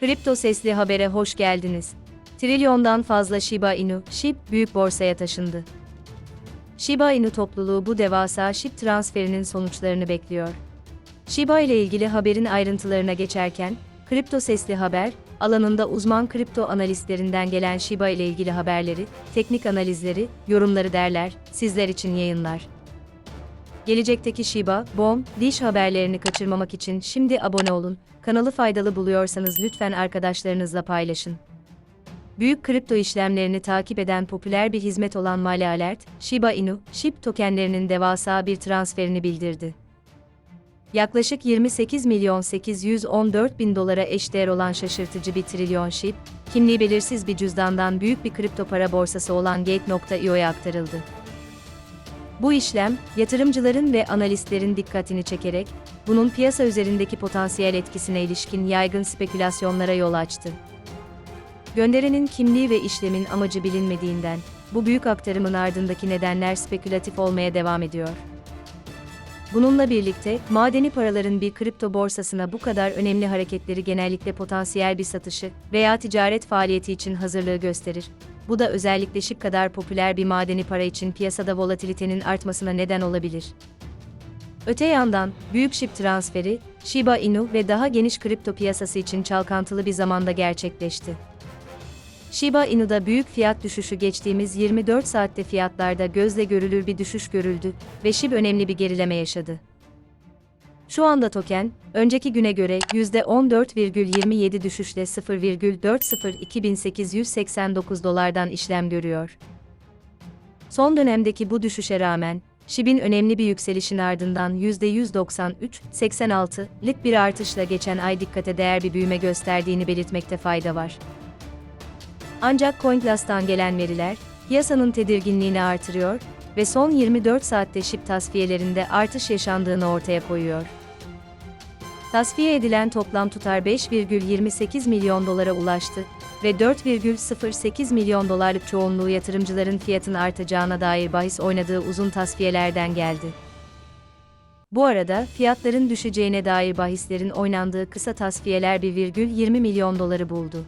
Kripto Sesli Haber'e hoş geldiniz. Trilyondan fazla Shiba Inu, SHIB büyük borsaya taşındı. Shiba Inu topluluğu bu devasa SHIB transferinin sonuçlarını bekliyor. Shiba ile ilgili haberin ayrıntılarına geçerken, Kripto Sesli Haber, alanında uzman kripto analistlerinden gelen Shiba ile ilgili haberleri, teknik analizleri, yorumları derler, sizler için yayınlar. Gelecekteki Shiba, BOM, diş haberlerini kaçırmamak için şimdi abone olun. Kanalı faydalı buluyorsanız lütfen arkadaşlarınızla paylaşın. Büyük kripto işlemlerini takip eden popüler bir hizmet olan Mali Alert, Shiba Inu, SHIB tokenlerinin devasa bir transferini bildirdi. Yaklaşık 28 milyon 814 bin dolara eşdeğer olan şaşırtıcı bir trilyon SHIB, kimliği belirsiz bir cüzdandan büyük bir kripto para borsası olan Gate.io'ya aktarıldı. Bu işlem, yatırımcıların ve analistlerin dikkatini çekerek, bunun piyasa üzerindeki potansiyel etkisine ilişkin yaygın spekülasyonlara yol açtı. Gönderenin kimliği ve işlemin amacı bilinmediğinden, bu büyük aktarımın ardındaki nedenler spekülatif olmaya devam ediyor. Bununla birlikte, madeni paraların bir kripto borsasına bu kadar önemli hareketleri genellikle potansiyel bir satışı veya ticaret faaliyeti için hazırlığı gösterir. Bu da özellikle şık kadar popüler bir madeni para için piyasada volatilitenin artmasına neden olabilir. Öte yandan, büyük şip transferi, Shiba Inu ve daha geniş kripto piyasası için çalkantılı bir zamanda gerçekleşti. Shiba Inu'da büyük fiyat düşüşü geçtiğimiz 24 saatte fiyatlarda gözle görülür bir düşüş görüldü ve SHIB önemli bir gerileme yaşadı. Şu anda token, önceki güne göre %14,27 düşüşle 0,402889 dolardan işlem görüyor. Son dönemdeki bu düşüşe rağmen, SHIB'in önemli bir yükselişin ardından %193,86'lık bir artışla geçen ay dikkate değer bir büyüme gösterdiğini belirtmekte fayda var. Ancak CoinGlass'tan gelen veriler, piyasanın tedirginliğini artırıyor ve son 24 saatte SHIB tasfiyelerinde artış yaşandığını ortaya koyuyor. Tasfiye edilen toplam tutar 5,28 milyon dolara ulaştı ve 4,08 milyon dolarlık çoğunluğu yatırımcıların fiyatın artacağına dair bahis oynadığı uzun tasfiyelerden geldi. Bu arada fiyatların düşeceğine dair bahislerin oynandığı kısa tasfiyeler 1,20 milyon doları buldu.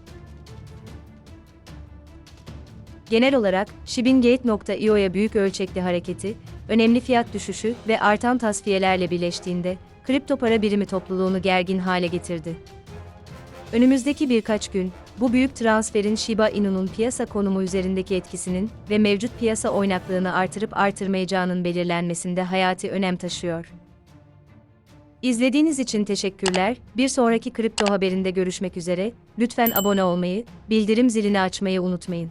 Genel olarak, SHIB'in Gate.io'ya büyük ölçekli hareketi, önemli fiyat düşüşü ve artan tasfiyelerle birleştiğinde, kripto para birimi topluluğunu gergin hale getirdi. Önümüzdeki birkaç gün, bu büyük transferin Shiba Inu'nun piyasa konumu üzerindeki etkisinin ve mevcut piyasa oynaklığını artırıp artırmayacağının belirlenmesinde hayati önem taşıyor. İzlediğiniz için teşekkürler. Bir sonraki kripto haberinde görüşmek üzere. Lütfen abone olmayı, bildirim zilini açmayı unutmayın.